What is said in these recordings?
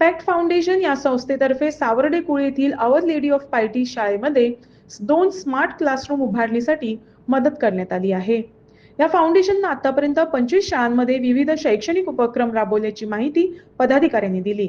Pact foundation या संस्थेतर्फे सावर्डे कुळ येथील आवर लेडी ऑफ पायटी शाळेमध्ये दोन स्मार्ट क्लासरूम उभारणीसाठी मदत करण्यात आली आहे. या फाउंडेशननं आतापर्यंत पंचवीस शाळांमध्ये विविध शैक्षणिक उपक्रम राबवल्याची माहिती पदाधिकाऱ्यांनी दिली.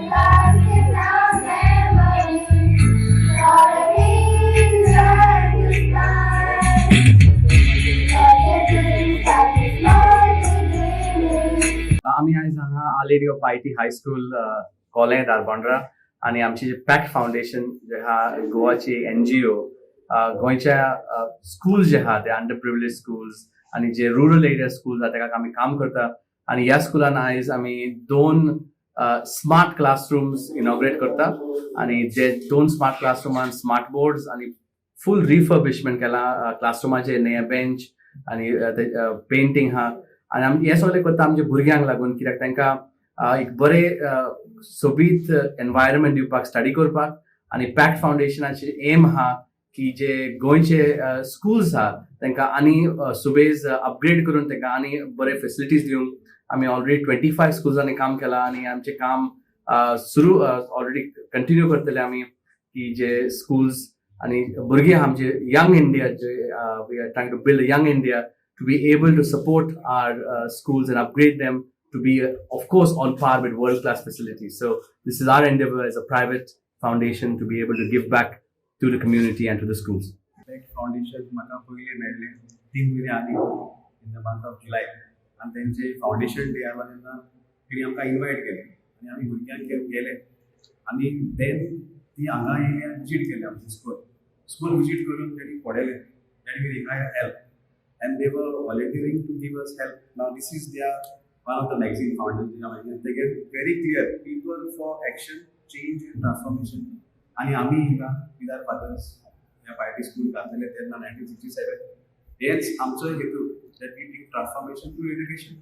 आम्ही आयज हांगा our lady of I T high school college Darbandora आणि आमची जे पॅक्ट फाउंडेशन जे आहा गोवाची एन जी ओ गोंयच्या स्कूल जे आहा ते अंडर प्रिविलेज स्कूल्स आणि जे रुरल एरिया स्कूल आहा तेका आमी काम करता. आणि ह्या स्कुलान आयज आमी दोन स्मार्ट क्लासरूम्स इनॉग्रेट करता आणि जे दोन स्मार्ट क्लासरूमान स्मार्ट बोर्ड्स आणि फुल रिफर्बिशमेंट केला क्लासरूमाचे नये बेंच आणि पेंटिंग हा. आणि आमी हे सगळे करता आमच्या भुरग्यांक लागून कित्याक तांकां एक बरे सोबीत एनवायरमेंट दिवपाक स्टडी करपाक आणि पॅक्ट फाउंडेशनाचे एम आहा की जे गोंयचे स्कुल्स आहा तांकां आनी सुबेज अपग्रेड करून तांकां आनी बरे फेसिलिटीज दिवंक आमी ऑलरेडी ट्वेंटी फायव स्कुल्सांनी काम केलां आनी आमचें काम सुरू ऑलरेडी कंटिन्यू करतले आमी की जे स्कूल्स आनी भुरगे आमचे यंग इंडिया जे we are trying to build young India to be able to support our schools and upgrade them to be of course on far par world class facilities so this this is our endeavor as a private foundation to be able to give to the community and to the schools. एक foundation म्हाका पयले मेळ्ळें तीन म्हयने आदी in the month of July आनी तेंचे foundation day आसलो तेन्ना तेणी आमकां इन्वायट केलें आनी आमी भुरग्यांक घेवन गेले आनी देन ती हांगा येयली आनी विजीट केली आमची स्कूल स्कूल विजीट करून तेणी पळयलें तेणी we require help and they were volunteering to give us help. Now this is their one of the magazine founders. You know, and they get very clear people for action, change and transformation. आणि आम्ही हिंगा विदार fathers ह्या party school घातलेले तेन्ना nineteen sixty seven. हेच आमचो हेतू that we take transformation to education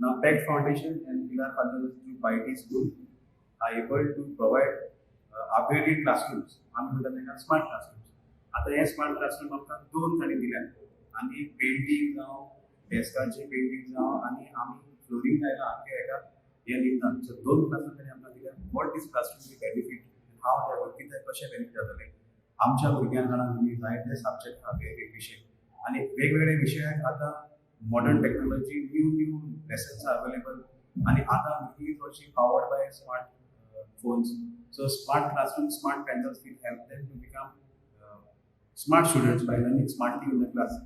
ना pact foundation and विदार fathers to party school are able to provide upgraded classrooms आमी म्हणटा तांकां स्मार्ट क्लासरूम्स आतां हे स्मार्ट क्लासरूम आमकां दोन तांणी दिल्यात आनी पेंटींग जावं डेस्काचें पेंटींग जावं आनी आमी फ्लोरींग लायला आख्या हेका हे निमतान सो दोन क्लासून ताणी आमकां दिल्या. वॉट इज क्लासरूम बी ते कशें बेनिफीट जातले आमच्या भुरग्यांक जाणा तुमी जायते सब्जेक्ट आहा वेगवेगळे विशय आनी वेगवेगळे विशय आतां modern technology new new lessons are available आनी आतां भुरगीं चडशीं powered by smart phones so smart classroom smart panels will help them to become smart students by learning smartly in the class.